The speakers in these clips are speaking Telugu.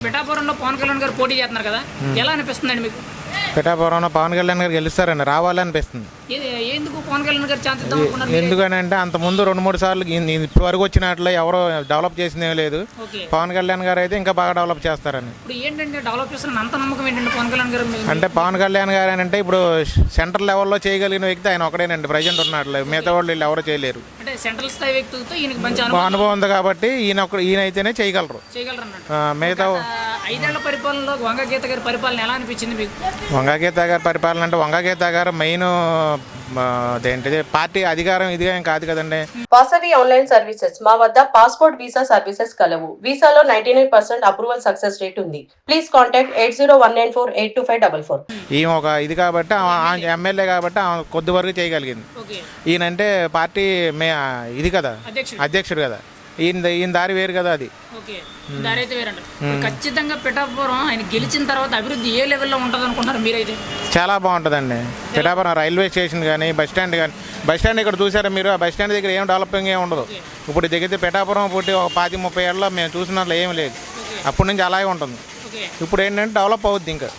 పిఠాపురంలో పవన్ కళ్యాణ్ గారు పోటీ చేస్తున్నారు కదా ఎలా అనిపిస్తుందండి మీకు? పిఠాపురంలో పవన్ కళ్యాణ్ గారు గెలుస్తారండి రావాలనిపిస్తుంది. ఎందుకు పవన్ కళ్యాణ్ గారు ఛాన్స్ ఇద్దాం అనుకున్నారు? మీరు? ఎందుకనంటే అంత ముందు రెండు మూడు సార్లు ఇప్పటి వరకు వచ్చినట్లు ఎవరో డెవలప్ చేసింది ఏమీ లేదు. పవన్ కళ్యాణ్ గారు అయితే ఇంకా బాగా డెవలప్ చేస్తారని. ఇప్పుడు ఏంటంటే డెవలప్ చేస్తున్న అంత నమ్మకం ఏంటంటే పవన్ కళ్యాణ్ గారు మీ- అంటే పవన్ కళ్యాణ్ గారు అని అంటే ఇప్పుడు సెంటర్ లెవెల్లో చేయగలిగిన వ్యక్తి ఆయన ఒకడేనండి ప్రజెంట్ ఉన్నట్లు మిగతా వాళ్ళు వీళ్ళు ఎవరు చేయలేరు. అంటే సెంట్రల్ స్థాయి వ్యక్తులతో ఈయనకి మంచి అనుభవం ఉంది కాబట్టి ఈయన ఒక ఈయన అయితేనే చేయగలరు. చేయగలరు మిగతా ఐదేళ్ళ పరిపాలనలో వంగ గీత గారి పరిపాలన ఎలా అనిపించింది మీకు? వంగగీత గారి పరిపాలన అంటే వంగగీత గారు మెయిన్ అదేంటిది? పార్టీ అధికారం ఇదిగా ఏం కాదు కదండి. Vasavi online services. మా వద్ద పాస్పోర్ట్ వీసా సర్వీసెస్ కలవు. వీసాలో ninety nine percent approval success rate ఉంది. Please contact eight zero one nine four eight two five double four. ఈమె ఒక ఇది కాబట్టి ఎమ్మెల్యే కాబట్టి కొద్ది వరకు చేయగలిగింది. ఓకే. ఈయనంటే పార్టీ మే ఇది కదా. అధ్యక్షుడు కదా. ఈయన ఈయన దారి వేరు కదా అది. ఓకే దారి అయితే వేరంట. ఇప్పుడు ఖచ్చితంగా పిఠాపురం ఆయన గెలిచిన తర్వాత అభివృద్ధి ఏ లెవెల్లో ఉంటుంది అనుకుంటారు మీరైతే? చాలా బాగుంటుందండి. పిఠాపురం రైల్వే స్టేషన్ కానీ బస్ స్టాండ్ కానీ బస్ స్టాండ్ ఇక్కడ చూసారా మీరు? ఆ బస్ స్టాండ్ దగ్గర ఏం డెవలపింగ్ ఏమి ఉండదు. ఇప్పుడు దిగితే పిఠాపురం పుట్టి ఒక పాతి ముప్పై ఏళ్ళలో మేము చూసినట్లు ఏమి లేదు. అప్పటి నుంచి అలాగే ఉంటుంది. ఇప్పుడు ఏంటంటే డెవలప్ అవుద్ది ఇంకా.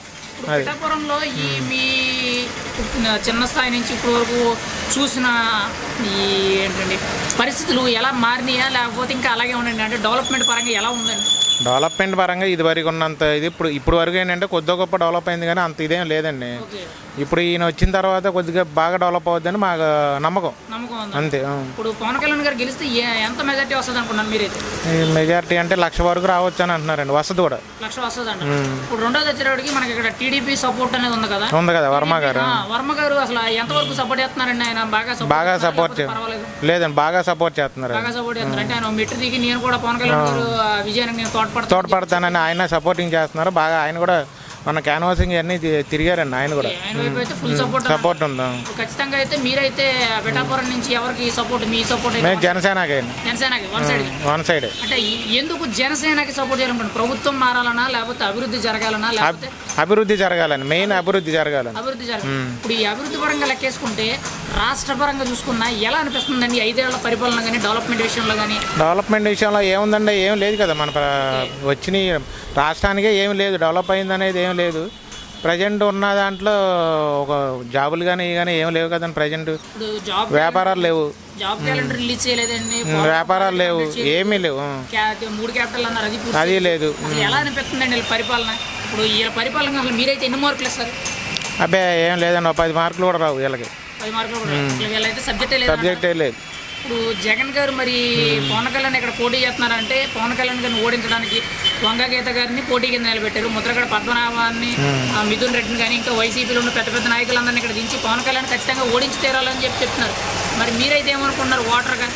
ఇప్పుడు పిఠాపురంలో ఈ మీ చిన్న స్థాయి నుంచి ఇప్పటి వరకు చూసిన ఈ ఏంటండి పరిస్థితులు ఎలా మారినాయా? లేకపోతే ఇంకా అలాగే ఉండండి అంటే డెవలప్మెంట్ పరంగా ఎలా ఉందండి? డెవలప్మెంట్ పరంగా ఇది వరకు ఉన్నంత ఇది ఇప్పుడు ఇప్పుడు వరకు ఏంటంటే కొద్ది గొప్ప డెవలప్ అయింది కానీ అంత ఇదేం లేదండి. ఇప్పుడు ఈయన వచ్చిన తర్వాత కొద్దిగా బాగా డెవలప్ అవుద్దని మాకు నమ్మకం. అంతే. ఇప్పుడు పవన్ కళ్యాణ్ గారు గెలిస్తే ఎంత మెజార్టీ వస్తుంది అనుకున్నారు మీరైతే? మెజారిటీ అంటే లక్ష వరకు రావచ్చు అని అంటున్నారండి వస్తుంది కూడా. లక్ష వస్తుంది ఇప్పుడు రెండోది వచ్చేటప్పటికి మనకి ఇక్కడ టీడీపీ సపోర్ట్ అనేది ఉంది కదా. ఉంది కదా వర్మ గారు. వర్మ గారు అసలు ఎంతవరకు సపోర్ట్ చేస్తున్నారండి ఆయన? బాగా బాగా? సపోర్ట్ లేదండి బాగా సపోర్ట్ చేస్తున్నారు బాగా సపోర్ట్ చేస్తున్నారు? అంటే ఆయన మెట్టు దిగి నేను కూడా పవన్ కళ్యాణ్ గారు విజయానికి నేను తోడ్పడతాను తోడ్పడతానని ఆయన సపోర్టింగ్ చేస్తున్నారు. బాగా ఆయన కూడా మన క్యాన్వాసింగ్ అన్నీ తిరిగారండి ఆయన కూడా. సపోర్ట్ ఉంది. ఖచ్చితంగా అయితే మీరైతే పిఠాపురం నుంచి ఎవరికి సపోర్ట్ మీ సపోర్ట్ మేము జనసేనకి జనసేనకి వన్ సైడ్ వన్ సైడ్ అంటే ఎందుకు జనసేనకి సపోర్ట్ చేయాలనుకుంటున్నారు? ప్రభుత్వం మారాలనా లేకపోతే అభివృద్ధి జరగాలనా లేకపోతే అభివృద్ధి జరగాలని మెయిన్ అభివృద్ధి జరగాలని అభివృద్ధి జరగాలి. ఇప్పుడు ఈ అభివృద్ధి పరంగా లెక్కేసుకుంటే రాష్ట్ర పరంగా చూసుకున్నా ఎలా అనిపిస్తుందండి ఐదేళ్ళ పరిపాలన కానీ డెవలప్మెంట్ విషయంలో కానీ డెవలప్మెంట్ విషయంలో ఏముందండి ఏం లేదు కదా మన వచ్చిన రాష్ట్రానికే ఏం లేదు డెవలప్ అయింది అనేది ఏం లేదు. ప్రజెంట్ ఉన్న దాంట్లో ఒక జాబులు కానీ కానీ ఏం లేవు కదండి ప్రజెంట్ వ్యాపారాలు లేవు. జాబ్ క్యాలెండర్ రిలీజ్ చేయలేదండి. వ్యాపారాలు లేవు. ఏమీ లేవు. మూడు క్యాపిటల్ అన్నారు అది లేదు. ఎలా అనిపిస్తుందండి వీళ్ళ పరిపాలన? ఇప్పుడు వీళ్ళ పరిపాలన అసలు మీరైతే ఎన్ని మార్కులు ఇస్తారు? అబ్బే ఏం లేదండి ఒక పది మార్కులు కూడా రావు వీళ్ళకి. పది మార్కులు కూడా అసలు వీళ్ళైతే సబ్జెక్టే లేదు సబ్జెక్టే లేదు. ఇప్పుడు జగన్ గారు మరి పవన్ కళ్యాణ్ ఇక్కడ పోటీ చేస్తున్నారంటే పవన్ కళ్యాణ్ గారిని ఓడించడానికి వంగగీత గారిని పోటీ కింద నిలబెట్టారు. ముద్రగడ పద్మనాభాన్ని మిథున్ రెడ్డిని కానీ ఇంకా వైసీపీలో ఉన్న పెద్ద పెద్ద నాయకులందరినీ ఇక్కడ దించి పవన్ కళ్యాణ్ ఖచ్చితంగా ఓడించి తీరాలని చెప్పి చెప్తున్నారు. మరి మీరైతే ఏమనుకుంటున్నారు ఓటర్గా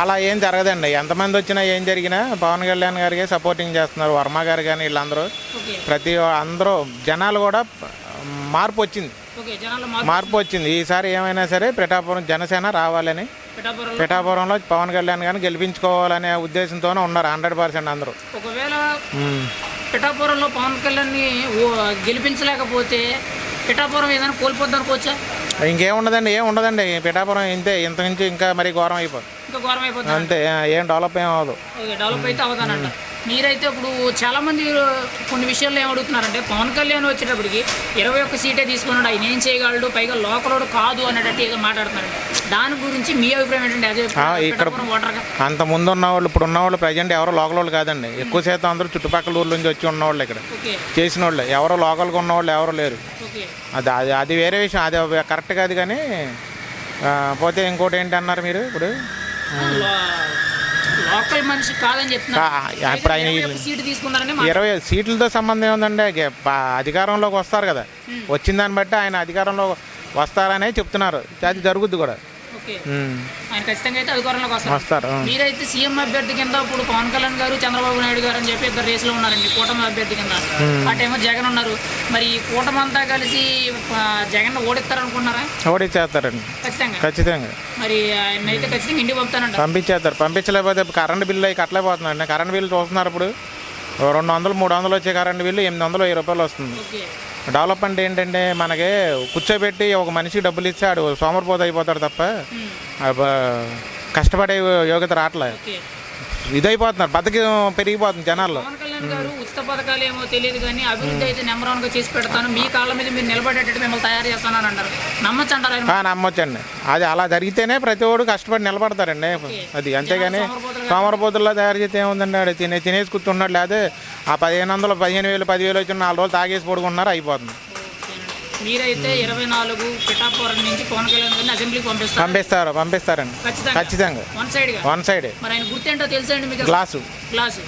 అలా ఏం జరగదండి. ఎంతమంది వచ్చినా ఏం జరిగినా పవన్ కళ్యాణ్ గారికి సపోర్టింగ్ చేస్తున్నారు. వర్మ గారు కానీ వీళ్ళందరూ. ప్రతి అందరూ జనాలు కూడా మార్పు వచ్చింది. మార్పు వచ్చింది. ఈసారి ఏమైనా సరే పిఠాపురం జనసేన రావాలని. పిఠాపురంలో పవన్ కళ్యాణ్ గారిని గెలిపించుకోవాలనే ఉద్దేశంతోనే ఉన్నారు హండ్రెడ్ పర్సెంట్ అందరూ. ఒకవేళ పిఠాపురంలో పవన్ కళ్యాణ్ని గెలిపించలేకపోతే పిఠాపురం ఏదైనా కోల్పోద్ది అనుకోవచ్చా? ఇంకేముండదండి ఏం ఉండదండి పిఠాపురం ఇంతే ఇంత నుంచి ఇంకా మరీ ఘోరం అయిపోతుంది ఇంకా ఘోరం అయిపోతుంది అంతే ఏం డెవలప్ ఏం అవ్వదు. డెవలప్ అయితే అవుతానంట మీరైతే ఇప్పుడు చాలా మంది కొన్ని విషయాల్లో ఏం అడుగుతున్నారంటే పవన్ కళ్యాణ్ వచ్చేటప్పటికి ఇరవై ఒక్క సీటే తీసుకున్నాడు ఆయన ఏం చేయగలడు? పైగా లోకలోడు కాదు అనేటట్టు ఏదో మాట్లాడుతున్నారు. దాని గురించి మీ అభిప్రాయం ఏంటంటే అదే ఇక్కడ అంత ముందు ఉన్న వాళ్ళు ఇప్పుడు ఉన్న వాళ్ళు ప్రజెంట్ ఎవరో లోకల్ వాళ్ళు కాదండి. ఎక్కువ శాతం అందరూ చుట్టుపక్కల ఊర్ల నుంచి వచ్చి ఉన్నవాళ్ళు ఇక్కడ. చేసిన వాళ్ళు ఎవరో లోకల్గా ఉన్నవాళ్ళు ఎవరు లేరు. అది అది అది వేరే విషయం. అది కరెక్ట్ కాదు కానీ పోతే ఇంకోటి ఏంటి అన్నారు మీరు ఇప్పుడు? లోకల్ మనిషి కాదని చెప్తున్నారు. ఆయన సీటు తీసుకున్నారని ఇరవై సీట్లతో సంబంధం ఏముందండి? అధికారంలోకి వస్తారు కదా. వచ్చిన దాన్ని బట్టి ఆయన అధికారంలో వస్తారనే చెప్తున్నారు. అది జరుగుద్ది కూడా. ఆయన ఖచ్చితంగా అయితే అధికారంలోకి వస్తారు. మీరైతే సీఎం అభ్యర్థి కింద ఇప్పుడు పవన్ కళ్యాణ్ గారు చంద్రబాబు నాయుడు గారు అని చెప్పి ఇద్దరు రేసులో ఉన్నారండి కూటమి అభ్యర్థి కింద. ఆ టైంలో జగన్ ఉన్నారు. మరి ఈ కూటమి అంతా కలిసి జగన్ ఓడిస్తారనుకుంటున్నారా? ఓడి చేస్తారండి ఖచ్చితంగా. ఖచ్చితంగా. మరి ఆయన అయితే ఖచ్చితంగా ఇంటికి పంపుతానంట పంపించేస్తారు. పంపించలేకపోతే కరెంట్ బిల్లు అవి కట్టలేకపోతున్నారండి కరెంట్ బిల్లు చూస్తున్నారు ఇప్పుడు. రెండు వందలు మూడు వందలు వచ్చే కరెంట్ బిల్లు ఎనిమిది వందలు వెయ్యి రూపాయలు వస్తుంది. డెవలప్మెంట్ ఏంటంటే మనకి కూర్చోబెట్టి ఒక మనిషికి డబ్బులు ఇస్తే ఆడు సోమరిపోత అయిపోతాడు తప్ప అబ్బ, కష్టపడే యోగ్యత రావట్లే ఓకే. ఇదైపోతున్నారు. బతికి పెరిగిపోతుంది జనాల్లో. జగన్ గారు ఉచిత పథకాలు ఏమో తెలియదు కానీ అభివృద్ధి అయితే నెంబర్ వన్గా చేసి పెడతాను. మీ కాళ్ళ మీద మీరు నిలబడేటట్టు మిమ్మల్ని తయారు చేస్తానని అంటారు నమ్మచ్చు అంటారు నమ్మొచ్చండి. అది అలా జరిగితేనే ప్రతి ఒడు కష్టపడి నిలబడతారండి. అది అంతేగాని సోమరపోతుల్లో తయారు చేస్తే ఏముందండి ఆడు? తినే తినేసి కూర్చున్నాడు లేదా ఆ పదిహేను వందలు పదిహేను వేలు పదివేలు వచ్చిన నాలుగు రోజులు తాగేసి పడుకున్నారు అయిపోతుంది. మీరైతే ఇరవై నాలుగు పిఠాపురం నుంచి పవన్ కళ్యాణ్ గారిని అసెంబ్లీకి పంపిస్తారు? పంపిస్తారు పంపిస్తారండి. ఖచ్చితంగా. వన్ సైడ్ వన్ సైడే. మరి ఆయన గుర్తేంటో తెలుసండి మీకు? గ్లాసు. గ్లాసు.